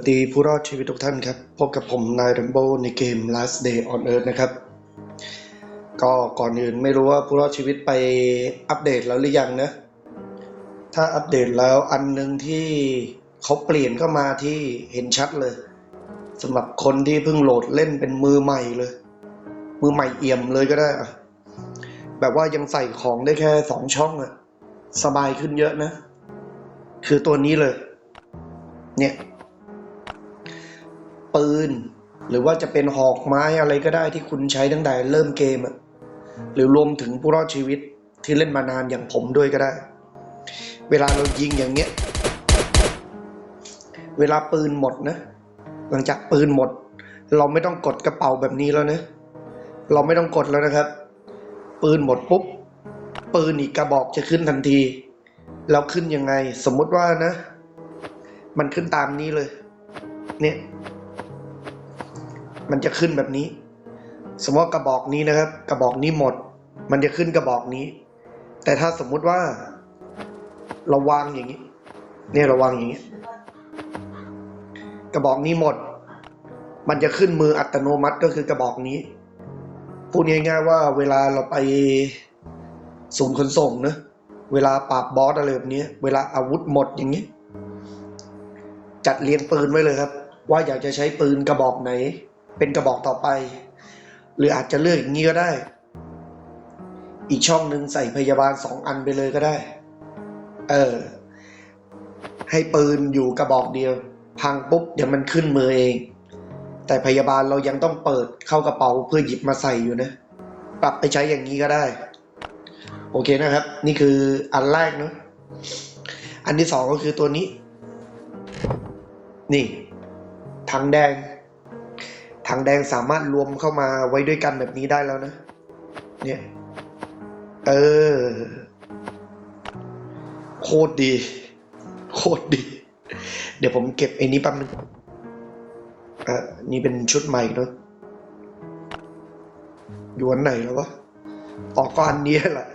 สดีผู้รอดชีวิตทุกท่านครับ พบกับผมนายรัมโบในเกม Last Day on Earth นะครับ ก็ก่อนอื่นไม่รู้ว่าผู้รอดชีวิตไปอัปเดตแล้วหรือยังนะ ถ้าอัปเดตแล้วอันหนึ่งที่เขาเปลี่ยนเข้ามาที่เห็นชัดเลยสำหรับคนที่เพิ่งโหลดเล่นเป็นมือใหม่เลย มือใหม่เอี่ยมเลยก็ได้อะแบบว่ายังใส่ของได้แค่สองช่องอะสบายขึ้นเยอะนะ คือตัวนี้เลย เนี่ย ปืน หรือว่าจะเป็นหอกไม้อะไรก็ได้ที่คุณใช้ตั้งแต่เริ่มเกมอะหรือรวมถึงผู้รอดชีวิตที่เล่นมานานอย่างผมด้วยก็ได้ เวลาเรายิงอย่างเงี้ย เวลาปืนหมดนะ หลังจากปืนหมด เราไม่ต้องกดกระเป๋าแบบนี้แล้วนะ เราไม่ต้องกดแล้วนะครับ ปืนหมดปุ๊บ ปืนอีกกระบอกจะขึ้นทันที แล้วขึ้นยังไง สมมติว่านะ มันขึ้นตามนี้เลย เนี่ย มันจะขึ้นแบบนี้ สมมติว่ากระบอกนี้นะครับ กระบอกนี้หมด มันจะขึ้นกระบอกนี้ แต่ถ้าสมมุติว่าเราวางอย่างนี้ เนี่ยเราวางอย่างนี้ กระบอกนี้หมด มันจะขึ้นมืออัตโนมัติก็คือกระบอกนี้พูดง่ายๆว่าเวลาเราไปส่งขนส่งนะเวลาปราบบอสอะไรแบบนี้เวลาอาวุธหมดอย่างนี้ จัดเรียงปืนไว้เลยครับ ว่าอยากจะใช้ปืนกระบอกไหน เป็นกระบอกต่อไป หรืออาจจะเลือกอย่างนี้ก็ได้ อีกช่องหนึ่งใส่พยาบาลสองอันไปเลยก็ได้ เออ ให้ปืนอยู่กระบอกเดียว พังปุ๊บเดี๋ยวมันขึ้นมือเอง แต่พยาบาลเรายังต้องเปิดเข้ากระเป๋าเพื่อหยิบมาใส่อยู่นะ ปรับไปใช้อย่างนี้ก็ได้ โอเคนะครับ นี่คืออันแรกเนอะอันที่สองก็คือตัวนี้ นี่ถังแดง ถังแดงสามารถรวมเข้ามาไว้ด้วยกันแบบนี้ได้แล้วนะ เนี่ย เออ โคตรดี โคตรดี เดี๋ยวผมเก็บไอ้นี้แป๊บนึงอะนี่เป็นชุดใหม่เนอะอยู่อันไหนแล้ววะออกก็อันนี้แหละ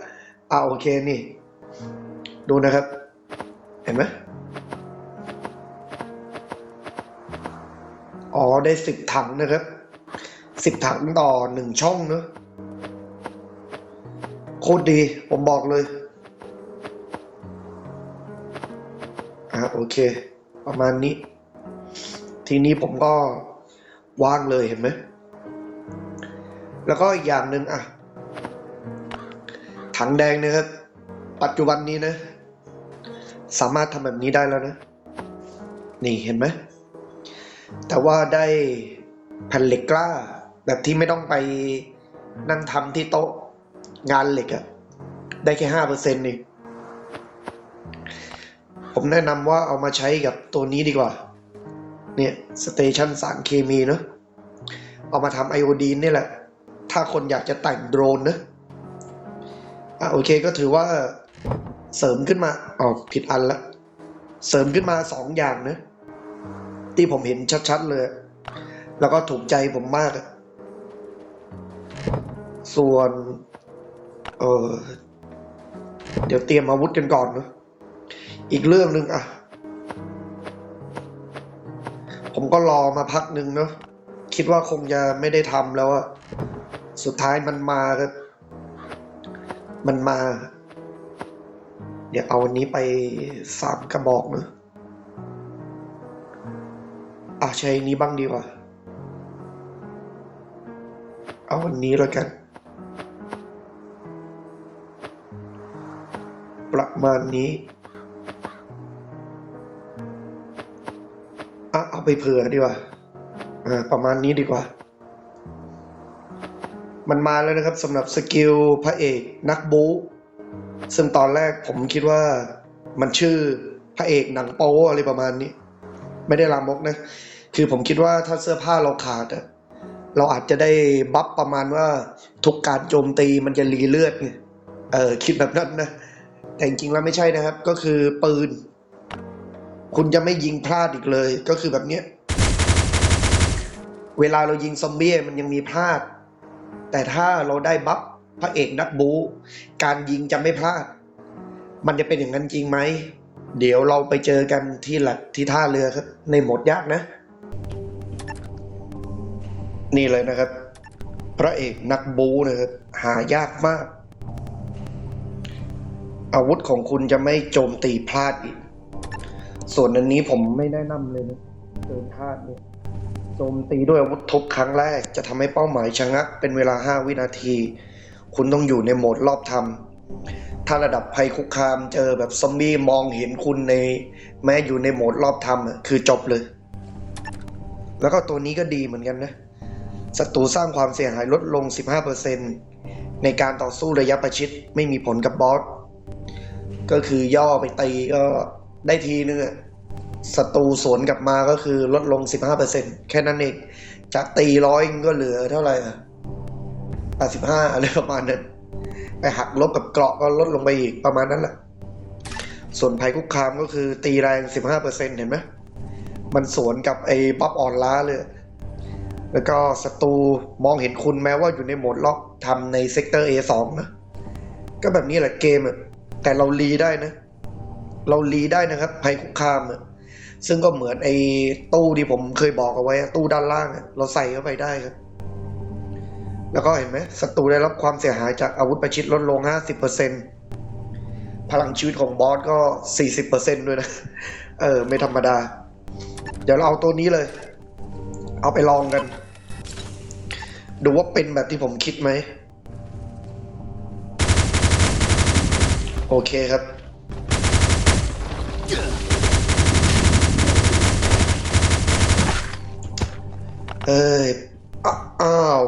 อ่าโอเคนี่ ดูนะครับ เห็นไหม อ๋อได้สิบถังนะครับสิบถังต่อหนึ่งช่องเนอะโคตรดี ผมบอกเลย อ่าโอเค ประมาณนี้ ทีนี้ผมก็ว่างเลยเห็นไหม แล้วก็อีกอย่างหนึ่งอะ ถังแดงนะครับ ปัจจุบันนี้นะ สามารถทำแบบนี้ได้แล้วนะ นี่เห็นไหม แต่ว่าได้แผ่นเหล็กกล้า แบบที่ไม่ต้องไปนั่งทำที่โต๊ะงานเหล็กอะได้แค่ห้าเปอร์เซ็นต์นี่ผมแนะนำว่าเอามาใช้กับตัวนี้ดีกว่า เนี่ยสเตชันสารเคมีเนอะเอามาทำไอโอดีนนี่แหละ ถ้าคนอยากจะแต่งโดรนนะอะโอเคก็ถือว่าเสริมขึ้นมาอ๋อผิดอันละ เสริมขึ้นมาสองอย่างนะ ที่ผมเห็นชัดๆเลย แล้วก็ถูกใจผมมาก ส่วน เออเดี๋ยวเตรียมอาวุธกันก่อนเนะอีกเรื่องหนึ่งอะผมก็รอมาพักหนึ่งเนอะคิดว่าคงจะไม่ได้ทำแล้วอะสุดท้ายมันมาครับ มันมา เดี๋ยวเอาอันนี้ไปสามกระบอกเนอะ อะใช้อันนี้บ้างดีกว่า เอาอันนี้แล้วกัน ประมาณนี้อะเอาไปเผื่อดีกว่าอ่าประมาณนี้ดีกว่า มันมาแล้วนะครับสำหรับสกิลพระเอกนักบู๊ซึ่งตอนแรกผมคิดว่ามันชื่อพระเอกหนังโป๊อะไรประมาณนี้ ไม่ได้ลามกนะ คือผมคิดว่าถ้าเสื้อผ้าเราขาดอะเราอาจจะได้บัฟประมาณว่าทุกการโจมตีมันจะรีเลือดไงเออคิดแบบนั้นนะ แต่จริงๆแล้วไม่ใช่นะครับ ก็คือปืน คุณจะไม่ยิงพลาดอีกเลย ก็คือแบบเนี้ยเวลาเรายิงซอมบี้มันยังมีพลาด แต่ถ้าเราได้บัฟพระเอกนักบู การยิงจะไม่พลาด มันจะเป็นอย่างนั้นจริงไหม เดี๋ยวเราไปเจอกันที่หลักที่ท่าเรือครับในโหมดยากนะ นี่เลยนะครับ พระเอกนักบูนะครับหายากมาก อาวุธของคุณจะไม่โจมตีพลาดอีก ส่วนอันนี้ผมไม่แนะนำเลยนะเดินพลาดเนี่ยโจมตีด้วยอาวุธทุบครั้งแรก จะทำให้เป้าหมายชะงักเป็นเวลา 5 วินาที คุณต้องอยู่ในโหมดรอบทำ ถ้าระดับภัยคุกคามเจอแบบซอมบี้มองเห็นคุณใน แม้อยู่ในโหมดรอบทำคือจบเลย แล้วก็ตัวนี้ก็ดีเหมือนกันนะศัตรูสร้างความเสียหายลดลง 15%ในการต่อสู้ระยะประชิดไม่มีผลกับบอส ก็คือย่อไปตีก็ได้ทีนึงศัตรูสวนกลับมาก็คือลดลง 15%แค่นั้นเอง จากตีร้อยก็เหลือเท่าไหร่อะ85อะไรประมาณนั้น ไปหักลบกับเกราะก็ลดลงไปอีกประมาณนั้นแหละ ส่วนภัยคุกคามก็คือตีแรง 15%เห็นไหมมันสวนกับไอ้ป๊อปอ่อนล้าเลย แล้วก็ศัตรูมองเห็นคุณแม้ว่าอยู่ในโหมดล็อกทำในเซกเตอร์ A2 นะ ก็แบบนี้แหละเกมอะแต่เรารีได้นะ เรารีได้นะครับ ภัยคุกคามอะซึ่งก็เหมือนไอ้ตู้ที่ผมเคยบอกเอาไว้ตู้ด้านล่างอะเราใส่เข้าไปได้ครับ แล้วก็เห็นไหมศัตรูได้รับความเสียหายจากอาวุธประชิดลดลง 50%พลังชีวิตของบอสก็ 40%ด้วยนะ เออ ไม่ธรรมดา เดี๋ยวเราเอาตัวนี้เลย เอาไปลองกัน ดูว่าเป็นแบบที่ผมคิดไหม โอเคครับเอ้ยอ้าอ้าว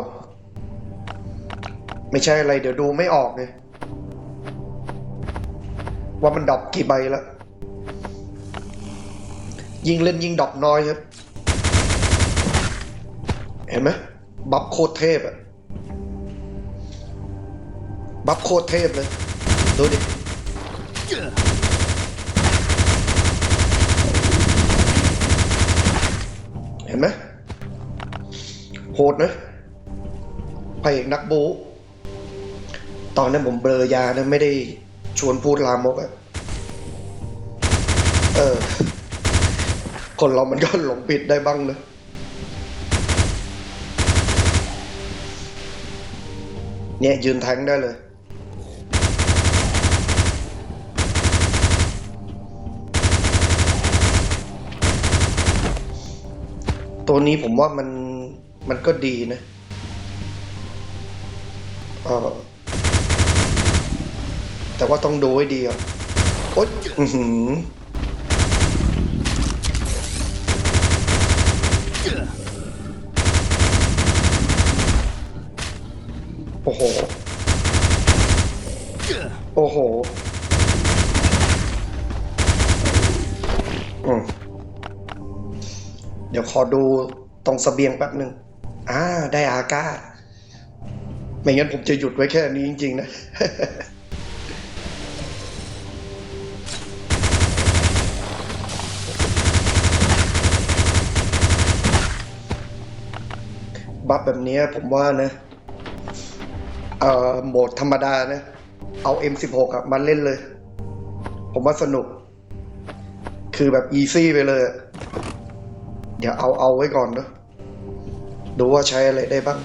ไม่ใช่อะไรเดี๋ยวดูไม่ออกเลยว่ามันดอปกี่ใบแล้ว ยิงเล่นยิงดอปน้อยครับ เห็นไหมบัฟโคตรเทพอะบัฟโคตรเทพเลย ดูดิเห็นไหมโหดนะพระเอกนักบู ตอนนั้นผมเบลอยานะไม่ได้ชวนพูดลามกอะเออ คนเรามันก็หลงผิดได้บ้างนะเนี่ยยืนแทงได้เลย ตัวนี้ผมว่ามันมันก็ดีนะเออ ว่าต้องดูให้ดีอะโอ๊ยอื้อหือโอ้โห โอ้โหอืมเดี๋ยวขอดูตรงสเสบียงแป๊บหนึ่งอ่า ได้อาก้า ไม่งั้นผมจะหยุดไว้แค่นี้จริง ๆ นะ บัฟแบบนี้ผมว่านะ เอ่อโหมดธรรมดานะ เอา M16 อะมาเล่นเลย ผมว่าสนุก คือแบบอีซี่ไปเลย เดี๋ยวเอาเอาไว้ก่อนเนอะดูว่าใช้อะไรได้บ้าง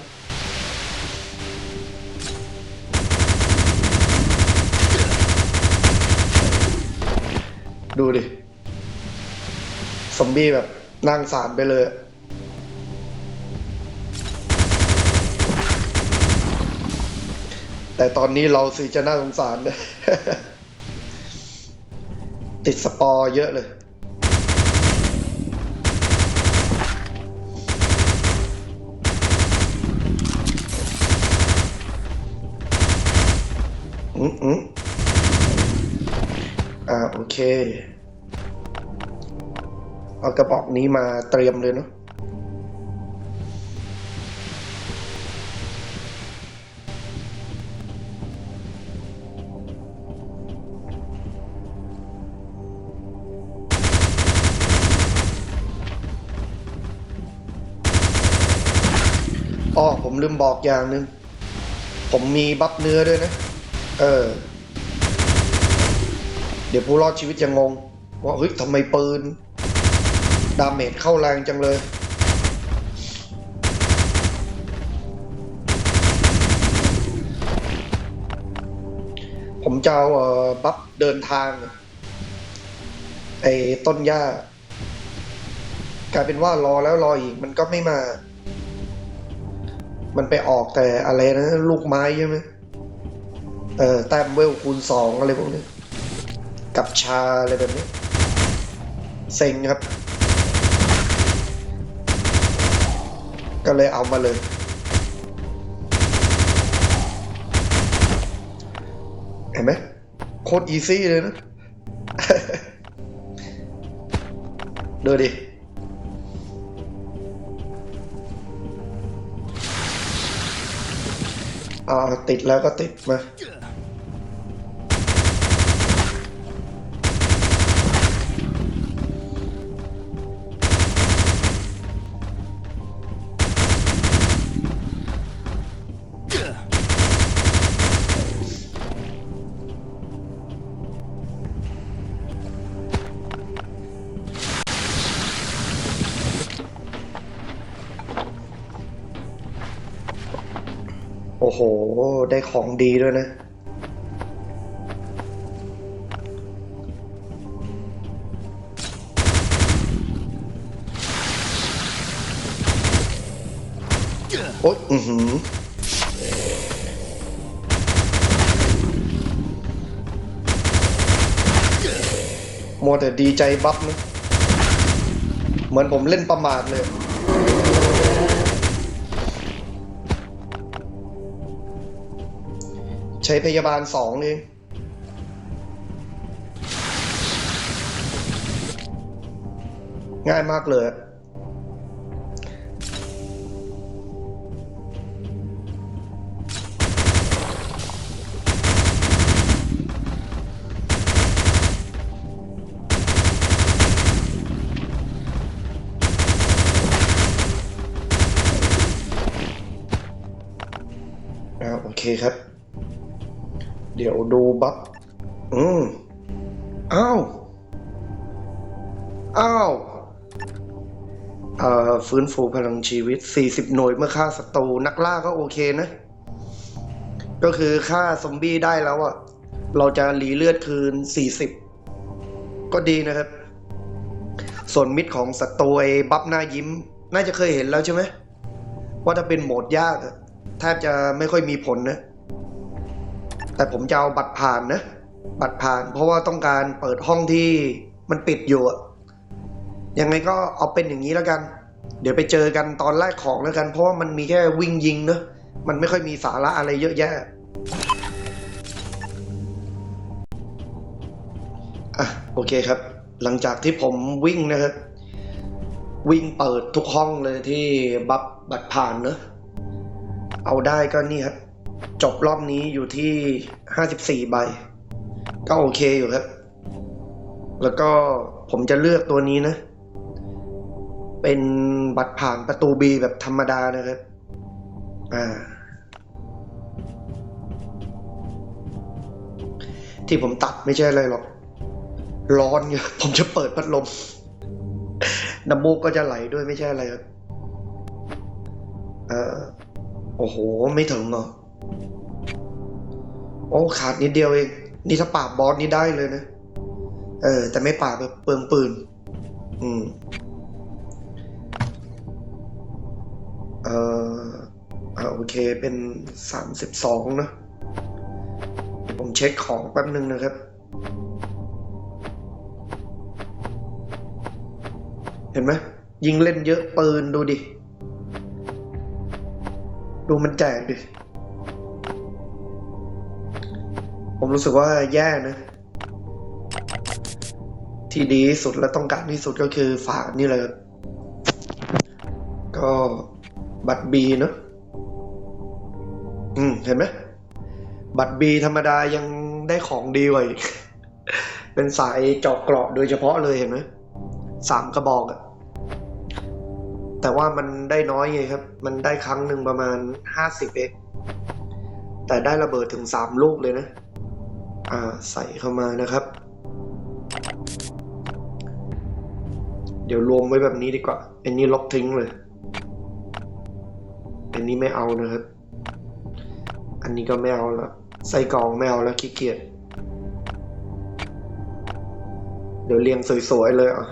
ดูดิ ซอมบี้แบบนั่งสารไปเลย แต่ตอนนี้เราสิจะน่าสงสารเลยติดสปอร์เยอะเลย อืมอืมอ่า โอเค เอากระบอกนี้มาเตรียมเลยเนาะ ผมลืมบอกอย่างหนึ่งผมมีบัฟเนื้อด้วยนะ เออ เดี๋ยวผู้รอดชีวิตจะงง ว่าเฮ้ยทำไมปืน ดาเมจเข้าแรงจังเลย ผมจะเอาเอ่อบัฟเดินทาง ไอ้ต้นหญ้ากลายเป็นว่ารอแล้วรออีกมันก็ไม่มา มันไปออกแต่อะไรนะ ลูกไม้ใช่ไหมเออแต้มเวลคูณสองอะไรพวกนี้ กับชาอะไรแบบนี้ เซ็งครับ ก็เลยเอามาเลย เห็นไหมโคตรอีซี่เลยนะ ดูดิ อ่าติดแล้วก็ติดมา โอ้โห ได้ของดีด้วยนะ โอ๊ยอือหือมัวแต่ดีใจบัฟนะเหมือนผมเล่นประมาทเลย ใช้พยาบาลสองเองง่ายมากเลยโอเคครับ เดี๋ยวดูบัฟอืมอ้าว อ้าวเอ่อฟื้นฟูพลังชีวิต 40 หน่วยเมื่อฆ่าศัตรูนักล่าก็โอเคนะ ก็คือฆ่าซอมบี้ได้แล้วอะเราจะรีเลือดคืน 40 ก็ดีนะครับ ส่วนมิดของศัตรูไอ้บัฟหน้ายิ้ม น่าจะเคยเห็นแล้วใช่ไหมว่าถ้าเป็นโหมดยากแทบจะไม่ค่อยมีผลนะ แต่ผมจะเอาบัตรผ่านนะ บัตรผ่าน เพราะว่าต้องการเปิดห้องที่มันปิดอยู่อะยังไงก็เอาเป็นอย่างนี้แล้วกัน เดี๋ยวไปเจอกันตอนแรกของแล้วกัน เพราะว่ามันมีแค่วิ่งยิงเนอะมันไม่ค่อยมีสาระอะไรเยอะแยะอะโอเคครับ หลังจากที่ผมวิ่งนะครับวิ่งเปิดทุกห้องเลยที่บัฟบัตรผ่านเนอะเอาได้ก็นี่ครับ จบรอบนี้อยู่ที่ห้าสิบสี่ใบ ก็โอเคอยู่ครับ แล้วก็ผมจะเลือกตัวนี้นะ เป็นบัตรผ่านประตูบีแบบธรรมดานะครับ อ่า ที่ผมตัดไม่ใช่อะไรหรอก ร้อนไงผมจะเปิดพัดลม น้ำมูกก็จะไหลด้วยไม่ใช่อะไรครับ เออโอ้โห ไม่ถึงเหรอ โอ้ขาดนิดเดียวเอง นี่ถ้าปราบบอสนี่ได้เลยนะ เออ แต่ไม่ปราบแบบเปลืองปืน อืม เอออ่าโอเคเป็นสามสิบสองนะ ผมเช็คของแป๊บนึงนะครับ เห็นไหมยิงเล่นเยอะปืนดูดิ ดูมันแจกดิ ผมรู้สึกว่าแย่นะ ที่ดีที่สุดและต้องการที่สุดก็คือฝากนี่เลย ก็บัตรบีเนอะอืม เห็นไหมบัตรบีธรรมดายังได้ของดีกว่าอีก เป็นสายเจาะเกราะโดยเฉพาะเลยเห็นไหมสามกระบอกอะแต่ว่ามันได้น้อยไงครับ มันได้ครั้งหนึ่งประมาณห้าสิบเอกแต่ได้ระเบิดถึงสามลูกเลยนะ ใส่เข้ามานะครับ เดี๋ยวรวมไว้แบบนี้ดีกว่า อันนี้ลบทิ้งเลย อันนี้ไม่เอานะครับ อันนี้ก็ไม่เอาแล้ว ใส่กล่องไม่เอาแล้วขี้เกียจ เดี๋ยวเรียงสวยๆเลยอะ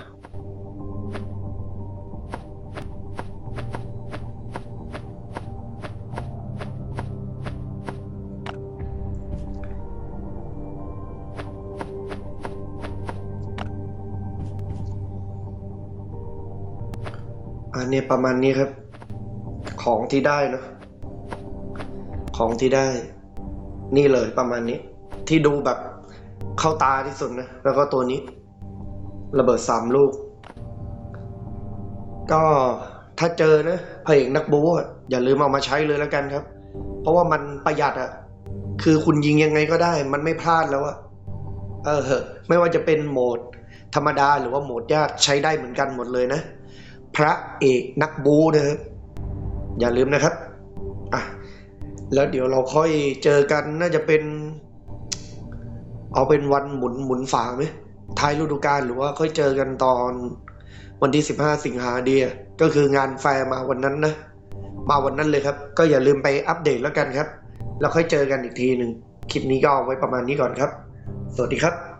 อันนี้ประมาณนี้ครับ ของที่ได้เนอะของที่ได้ นี่เลยประมาณนี้ ที่ดูแบบเข้าตาที่สุดนะ แล้วก็ตัวนี้ ระเบิดสามลูก ก็ถ้าเจอนะพระเอกนักบูอะอย่าลืมเอามาใช้เลยแล้วกันครับ เพราะว่ามันประหยัดอะคือคุณยิงยังไงก็ได้ มันไม่พลาดแล้วอะเออเหอะไม่ว่าจะเป็นโหมดธรรมดาหรือว่าโหมดยากใช้ได้เหมือนกันหมดเลยนะ พระเอกนักบูนะครับอย่าลืมนะครับอะแล้วเดี๋ยวเราค่อยเจอกันน่าจะเป็น เอาเป็นวันหมุนหมุนฝาไหมท้ายฤดูกาลหรือว่าค่อยเจอกันตอนวันที่สิบห้าสิงหาเดียก็คืองานแฟร์มาวันนั้นนะมาวันนั้นเลยครับ ก็อย่าลืมไปอัปเดตแล้วกันครับ แล้วค่อยเจอกันอีกทีหนึ่งคลิปนี้ก็เอาไว้ประมาณนี้ก่อนครับ สวัสดีครับ